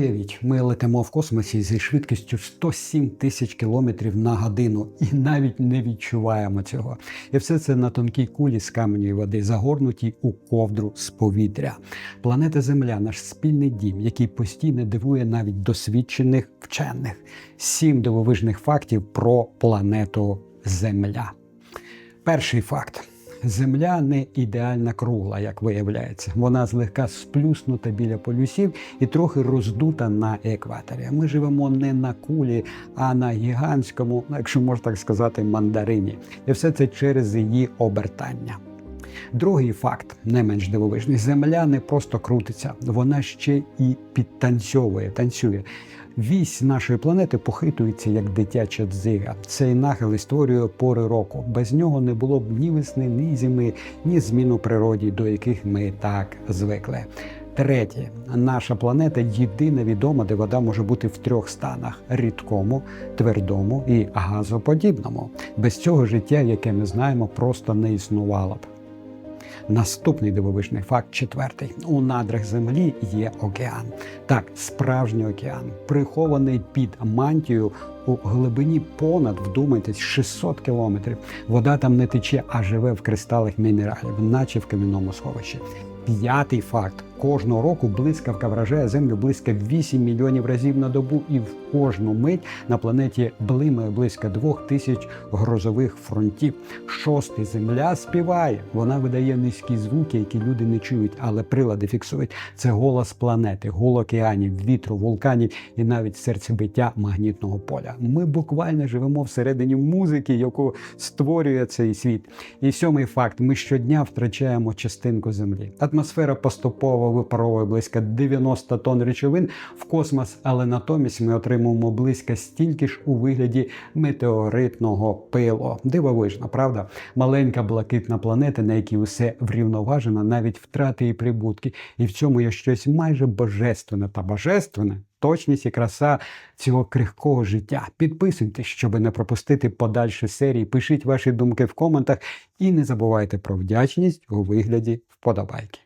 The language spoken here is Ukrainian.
Уявіть, ми летимо в космосі зі швидкістю 107 тисяч кілометрів на годину і навіть не відчуваємо цього. І все це на тонкій кулі з каменю води, загорнутій у ковдру з повітря. Планета Земля наш спільний дім, який постійно дивує навіть досвідчених вчених. Сім дивовижних фактів про планету Земля. Перший факт. Земля не ідеальна кругла, як виявляється. Вона злегка сплюснута біля полюсів і трохи роздута на екваторі. Ми живемо не на кулі, а на гігантському, ну, якщо можна так сказати, мандарині. І все це через її обертання. Другий факт, не менш дивовижний: земля не просто крутиться, вона ще і підтанцьовує, танцює. Вісь нашої планети похитується як дитяча дзига. Цей нахил створює пори року. Без нього не було б ні весни, ні зими, ні змін у природі, до яких ми так звикли. Третє, наша планета єдина відома, де вода може бути в трьох станах: рідкому, твердому і газоподібному. Без цього життя, яке ми знаємо, просто не існувало б. Наступний дивовижний факт, четвертий: у надрах землі є океан. Так, справжній океан, прихований під мантією у глибині понад, вдумайтесь, 600 кілометрів. Вода там не тече, а живе в кристалах мінералів, наче в кам'яному сховищі. П'ятий факт: кожного року блискавка вражає землю близько 8 мільйонів разів на добу, і в кожну мить на планеті блимає близько двох тисяч грозових фронтів. Шостий земля співає. Вона видає низькі звуки, які люди не чують, але прилади фіксують. Це голос планети, гул океанів, вітру, вулканів і навіть серцебиття магнітного поля. Ми буквально живемо всередині музики, яку створює цей світ. І сьомий факт: ми щодня втрачаємо частинку землі. Атмосфера поступово випаровує близько 90 тонн речовин в космос, але натомість ми отримуємо близько стільки ж у вигляді метеоритного пилу. Дивовижно, правда? Маленька блакитна планета, на якій усе врівноважено, навіть втрати і прибутки. І в цьому є щось майже божественне та божественне. Точність і краса цього крихкого життя. Підписуйтесь, щоб не пропустити подальші серії. Пишіть ваші думки в коментах і не забувайте про вдячність у вигляді вподобайки.